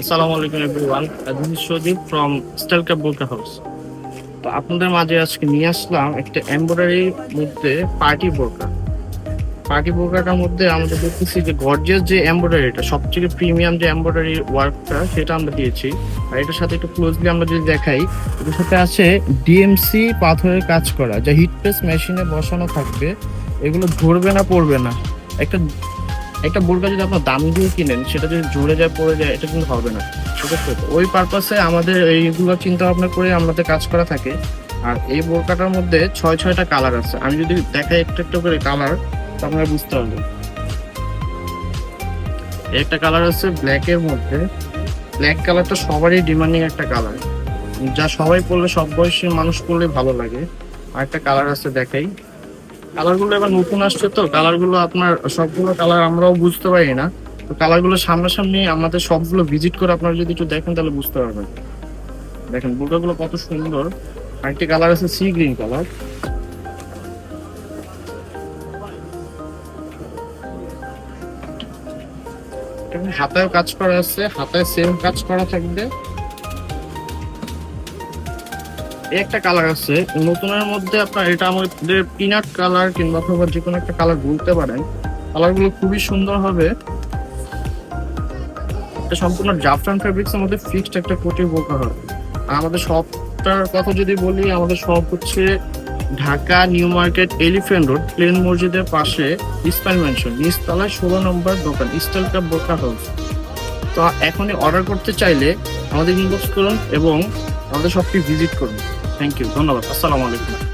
আসসালামু আলাইকুম everyone this is from style cab Borka house তো আপনাদের মাঝে আজকে নিয়ে আসলাম একটা এমব্রয়ডারির মধ্যে পার্টি বোরকা পার্টি বোরকাটার মধ্যে আমরা দেখতেছি যে গর্জিয়াস যে এমব্রয়ডারিটা সবথেকে প্রিমিয়াম যে এমব্রয়ডারি ওয়ার্কটা সেটা আমরা দিয়েছি। আর এটার সাথে একটু ক্লোজলি আমরা যদি দেখাই, এটার সাথে আছে ডিএমসি পাথরের কাজ করা, যা হিট প্রেস মেশিনে বসানো থাকবে। এগুলো ধরবে না, পড়বে না। একটা একটা বোরকা যদি আপনার দাম দিয়ে কিনেন, সেটা যদি জুড়ে যায়, পড়ে যায়, এটা কিন্তু হবে না। ওই পারপাসে আমাদের এইগুলো চিন্তা ভাবনা করে আমাদের কাজ করা থাকে। আর এই বোরকাটার মধ্যে ছয়, ছয়টা কালার আছে। আমি যদি দেখাই একটা, একটু করে কালার তো আপনারা বুঝতে পারবেন। একটা কালার আছে ব্ল্যাক এর মধ্যে। ব্ল্যাক কালারটা সবারই ডিমান্ডিং একটা কালার যা সবাই পরলে, সব বয়সী মানুষ পরলে ভালো লাগে। আর একটা কালার আছে দেখাই। কালারগুলো এবার নতুন আসছে তো কালারগুলো আপনার সবগুলো কালার আমরাও বুঝতে পারি না। তো কালারগুলো সামনাসামনি আমাদের সবগুলো ভিজিট করে আপনারা যদি একটু দেখেন তাহলে বুঝতে পারবেন। দেখেন বুটাগুলো কত সুন্দর। আরেকটি কালার আছে সি গ্রিন কালার হাতায় কাজ করা আছে, হাতায় সেম কাজ করা থাকবে। একটা কালার আছে। নতুনের মধ্যে আপনার এটা আমাদের পিনাট কালার কিংবা অথবা যে কোনো একটা কালার বলতে পারেন। কালারগুলো খুবই সুন্দর হবে। এটা সম্পূর্ণ জাফরান ফেব্রিক্স এর মধ্যে ফিক্সড একটা কোটি বোকা হবে। আর আমাদের শপটার কথা যদি বলি, আমাদের শপ হচ্ছে Dhaka, new market elephant road plane মসজিদের পাশে ইস্পাইল মেনশন নিচতলায় ষোলো নম্বর দোকান, স্টাইল কাপ বোকা হাউস তো এখনই অর্ডার করতে চাইলে আমাদের ইনবক্স করুন এবং আমাদের শপটি ভিজিট করুন। থ্যাংক ইউ ধন্যবাদ আসসালামু আলাইকুম।